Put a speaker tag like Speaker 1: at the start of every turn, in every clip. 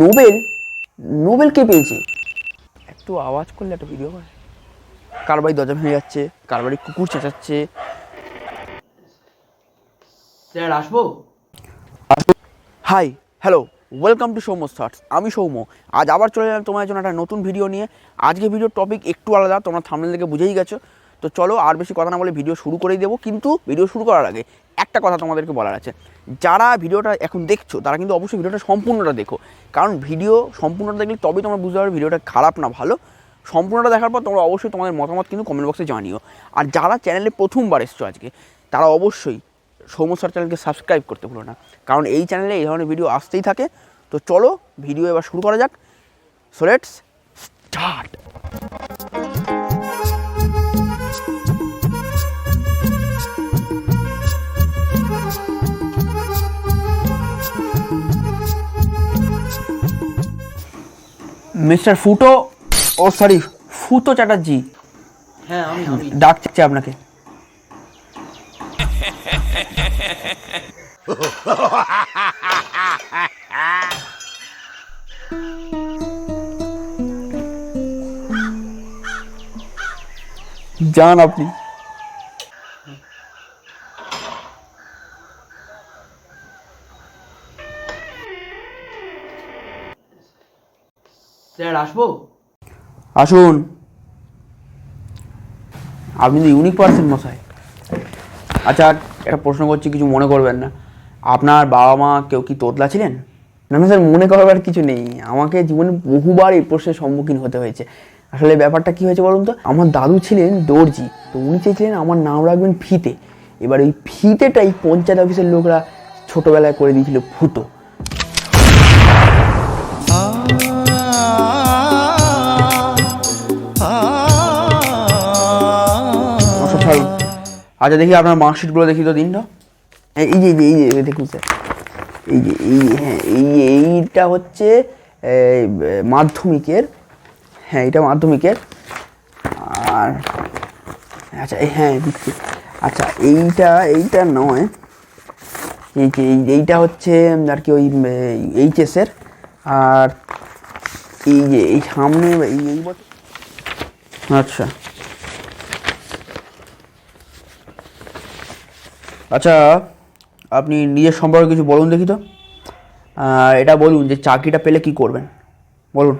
Speaker 1: Nobel Nobel কে পেয়েছে? একটু আওয়াজ করলে একটা ভিডিও করে কার বাড়ি দরজা ভেঙে যাচ্ছে কার বাড়ি কুকুর চেঁচাচ্ছে।
Speaker 2: স্যার আসব?
Speaker 1: Hi hello welcome to Soumya thoughts আমি সৌম্য। আজ আবার চলে এলাম তোমার জন্য একটা নতুন ভিডিও নিয়ে। আজকে ভিডিওর টপিক একটু আলাদা তোমরা থামনেল থেকে বুঝেই গেছো। তো চলো আর বেশি কথা না বলে ভিডিও শুরু করেই দেবো। কিন্তু ভিডিও শুরু করার আগে একটা কথা তোমাদেরকে বলার আছে। যারা ভিডিওটা এখন দেখছ, তারা কিন্তু অবশ্যই ভিডিওটা সম্পূর্ণটা দেখো। কারণ ভিডিও সম্পূর্ণটা দেখলে তবেই তোমরা বুঝতে পারবে ভিডিওটা খারাপ না ভালো। সম্পূর্ণটা দেখার পর তোমরা অবশ্যই তোমাদের মতামত কিন্তু কমেন্ট বক্সে জানিও। আর যারা চ্যানেলে প্রথমবার এসছো আজকে, তারা অবশ্যই সৌম্য স্যার চ্যানেলকে সাবস্ক্রাইব করতে ভুলো না। কারণ এই চ্যানেলে এই ধরনের ভিডিও আসতেই থাকে। তো চলো ভিডিও এবার শুরু করা যাক। সো লেটস স্টার্ট মিস্টার ফুটো ও সরি ফুটো চ্যাটার্জি।
Speaker 2: হ্যাঁ আমি আমি
Speaker 1: ডাকছে আপনাকে। যান আপনি।
Speaker 2: স্যার, আসব?
Speaker 1: আসুন। আপনি তো ইউনিক পার্সন মশাই। আচ্ছা একটা প্রশ্ন করছি, কিছু মনে করবেন না। আপনার বাবা মা কেউ কি তোতলা ছিলেন? না না, স্যার, মনে করবার কিছু নেই। আমাকে জীবনে বহুবার এই প্রশ্নের সম্মুখীন হতে হয়েছে। আসলে ব্যাপারটা কি হয়েছে বলুন তো? আমার দাদু ছিলেন দর্জি, তো উনি চেয়েছিলেন আমার নাম রাখবেন ফিতে। এবার ওই ফিতেটাই পঞ্চায়েত অফিসের লোকরা ছোটোবেলায় করে দিয়েছিল ফুটো। আচ্ছা দেখি আপনার মার্কশিটগুলো দেখি তো দিনটা। এই এই যে এই যে এই যে, দেখুন স্যার এই যে, এই হ্যাঁ এই এইটা হচ্ছে মাধ্যমিকের হ্যাঁ এটা মাধ্যমিকের। আর আচ্ছা হ্যাঁ আচ্ছা এইটা এইটা নয়। এই যে, এই- এইটা হচ্ছে, আর কি ওই এইচএসের আর এই যে, এই সামনে, এই এই বছর আচ্ছা। আচ্ছা আপনি নিজের সম্পর্কে কিছু বলুন দেখি তো। এটা বলুন যে চাকরিটা পেলে কি করবেন? বলুন।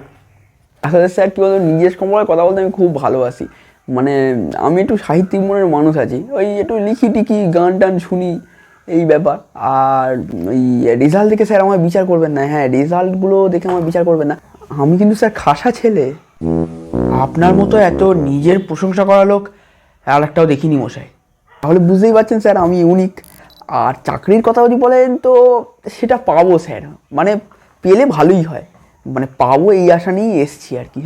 Speaker 1: আসলে স্যার, কী বলতো, নিজের সম্পর্কে কথা বলতে আমি খুব ভালোবাসি। মানে আমি একটু সাহিত্যিক মনের মানুষ আছি। ওই একটু লিখি টিখি, গান টান শুনি, এই ব্যাপার। আর ওই রেজাল্ট দেখে স্যার আমার বিচার করবেন না। হ্যাঁ রেজাল্টগুলো দেখে আমার বিচার করবেন না। আমি কিন্তু, স্যার, খাসা ছেলে। আপনার মতো এত নিজের প্রশংসা করা লোক আর একটাও দেখিনি মশাই। তাহলে বুঝতেই পারছেন স্যার, আমি ইউনিক আর চাকরির কথা যদি বলেন তো সেটা পাবো স্যার। মানে পেলে ভালোই হয়। মানে পাবো এই আশা নিয়েই এসছি আর কি।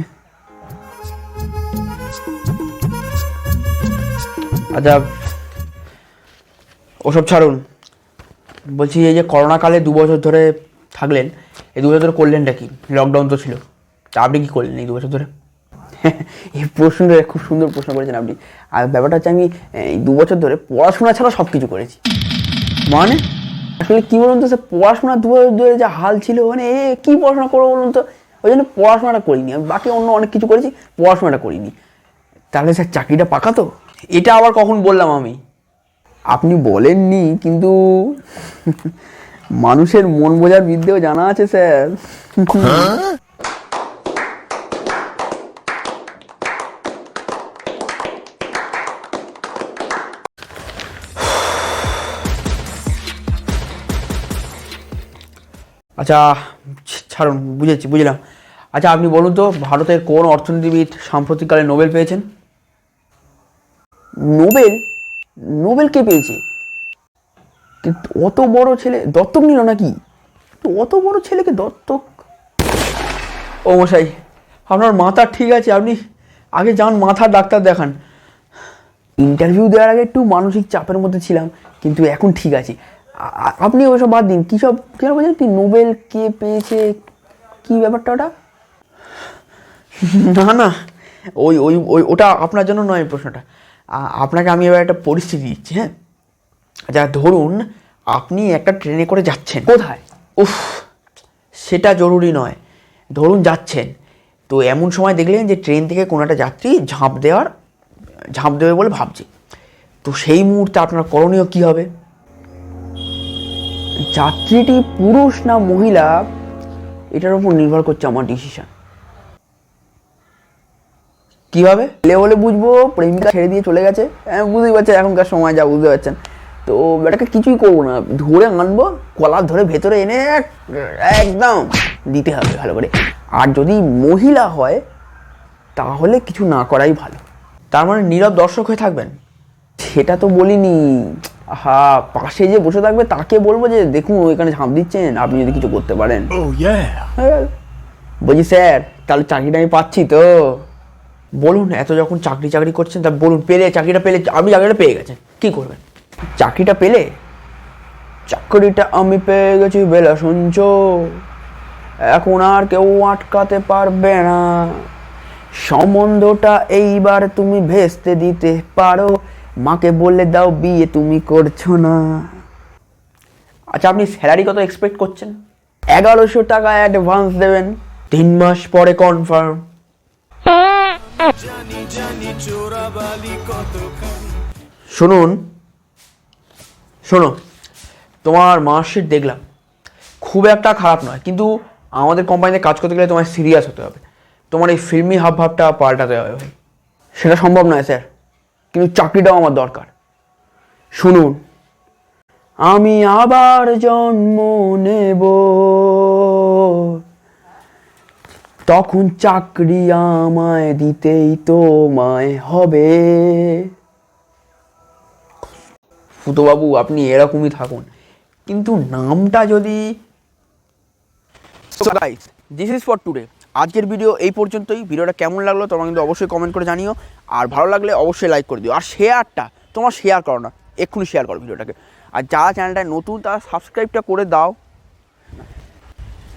Speaker 1: আচ্ছা ওসব ছাড়ুন। বলছি এই যে করোনাকালে দু বছর ধরে থাকলেন, এই দু বছর ধরে করলেনটা কি? লকডাউন তো ছিল। তা আপনি কি করলেন এই দু বছর ধরে? এই প্রশ্নটা খুব সুন্দর প্রশ্ন করেছেন আপনি। আর ব্যাপারটা হচ্ছে আমি দু বছর ধরে পড়াশোনা ছাড়া সব কিছু করেছি। মানে? আসলে কী বলুন তো স্যার পড়াশোনা দু বছর ধরে যা হাল ছিল মানে এ কী পড়াশোনা করব বলুন তো? ওই জন্য পড়াশোনাটা করিনি। আমি বাকি অন্য অনেক কিছু করেছি, পড়াশোনাটা করিনি। তাহলে স্যার চাকরিটা পাকা তো? এটা আবার কখন বললাম আমি? আপনি বলেননি, কিন্তু মানুষের মন বোঝার বিদ্যেও জানা আছে, স্যার। আচ্ছা ছাড়ুন বুঝেছি বুঝলাম। আচ্ছা আপনি বলুন তো ভারতের কোন অর্থনীতিবিদ সাম্প্রতিককালে নোবেল পেয়েছেন? নোবেল? নোবেল কে পেয়েছে? অত বড় ছেলে দত্তক নিল নাকি? তো অত বড় ছেলেকে দত্তক? ও মশাই আপনার মাথা ঠিক আছে আপনি আগে যান মাথার ডাক্তার দেখান। ইন্টারভিউ দেওয়ার আগে একটু মানসিক চাপের মধ্যে ছিলাম কিন্তু এখন ঠিক আছে। আপনি ওইসব বাদ দিন। কী সব কী সব বলছেন? কি নোবেল কে পেয়েছে? কি ব্যাপারটা ওটা? না না। ওই ওই ওই ওটা আপনার জন্য নয় প্রশ্নটা। আপনাকে আমি এবার একটা পরিস্থিতি দিচ্ছি হ্যাঁ? আচ্ছা ধরুন আপনি একটা ট্রেনে করে যাচ্ছেন। কোথায়? উফ সেটা জরুরি নয়। ধরুন যাচ্ছেন তো এমন সময় দেখলেন যে ট্রেন থেকে কোনো একটা যাত্রী ঝাঁপ দেওয়ার ঝাঁপ দেবে বলে ভাবছে। তো সেই মুহূর্তে আপনার করণীয় কী হবে? যাত্রীটি পুরুষ না মহিলা এটার উপর নির্ভর করছে আমার ডিসিশন কীভাবে? ছেলে হলে বুঝব প্রেমিকা ছেড়ে দিয়ে চলে গেছে। হ্যাঁ, বুঝতেই পারছেন এখনকার সময় যা বুঝতে পারছেন। তো এটাকে কিছুই করব না ধরে আনব কলার ধরে ভেতরে এনে একদম দিতে হবে ভালো করে। আর যদি মহিলা হয় তাহলে কিছু না করাই ভালো। তার মানে নীরব দর্শক হয়ে থাকবেন? সেটা তো বলিনি। হা পাশে যে বসে থাকবে তাকে বলব যে দেখুন ওইখানে ঝাঁপ দিচ্ছেন আপনি যদি কিছু করতে পারেন।
Speaker 3: Oh.
Speaker 1: হ্যাঁ। বলছি স্যার তাহলে চাকরিটা আমি পাচ্ছি তো। বলুন এত যখন চাকরি চাকরি করছেন তা বলুন পেলে চাকরিটা পেলে আপনি চাকরিটা পেয়ে গেছেন কি করবেন? চাকরিটা পেলে? চাকরিটা আমি পেয়ে গেছি বেলা শুনছ? এখন আর কেউ আটকাতে পারবে না। সম্বন্ধটা এইবার তুমি ভেস্তে দিতে পারো। মাকে বলে দাও, বিয়ে তুমি করছ না। আচ্ছা আপনি স্যালারি কত এক্সপেক্ট করছেন? এগারোশো টাকা অ্যাডভান্স দেবেন। তিন মাস পরে কনফার্ম শুনুন শোনো তোমার মার্কশিট দেখলাম। খুব একটা খারাপ নয়, কিন্তু আমাদের কোম্পানিতে কাজ করতে গেলে তোমার সিরিয়াস হতে হবে। তোমার এই ফিল্মি হাব ভাবটা পাল্টাতে হবে ভাই। সেটা সম্ভব নয় স্যার কিন্তু চাকরিটাও আমার দরকার। শুনুন, আমি আবার জন্ম নেব। তখন চাকরি আমায় দিতেই তোমায় হবে। ফুটোবাবু আপনি এরকমই থাকুন। কিন্তু নামটা যদি দিস ইজ ফর টুডে আজকের ভিডিও এই পর্যন্তই। ভিডিওটা কেমন লাগল তোমরা কিন্তু অবশ্যই কমেন্ট করে জানিও। আর ভালো লাগলে অবশ্যই লাইক করে দিও। আর শেয়ারটা তোমার শেয়ার করো না, এক্ষুনি শেয়ার করো ভিডিওটাকে। আর যারা চ্যানেলটায় নতুন, তারা সাবস্ক্রাইবটা করে দাও।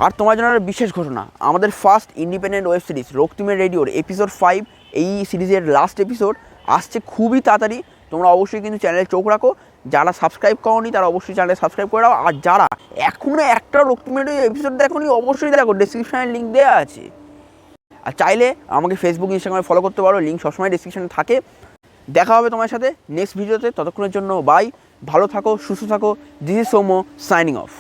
Speaker 1: আর তোমার জন্য একটা বিশেষ ঘটনা, আমাদের ফার্স্ট ইন্ডিপেন্ডেন্ট ওয়েব সিরিজ রক্তিমের রেডিওর এপিসোড ফাইভ এই সিরিজের লাস্ট এপিসোড আসছে খুবই তাড়াতাড়ি। তোমরা অবশ্যই কিন্তু চ্যানেলে চোখ রাখো। যারা সাবস্ক্রাইব করনি তারা অবশ্যই চ্যানেলে সাবস্ক্রাইব করে দাও আর যারা এখনও একটা রক্তিমের এপিসোড দেখোনি, অবশ্যই দেখো ডিসক্রিপশানে লিঙ্ক দেওয়া আছে। আর চাইলে আমাকে ফেসবুক ইনস্টাগ্রামে ফলো করতে পারো লিঙ্ক সবসময় ডিসক্রিপশানে থাকে। দেখা হবে তোমার সাথে নেক্সট ভিডিওতে ততক্ষণের জন্য বাই ভালো থাকো, সুস্থ থাকো। This is Somo signing off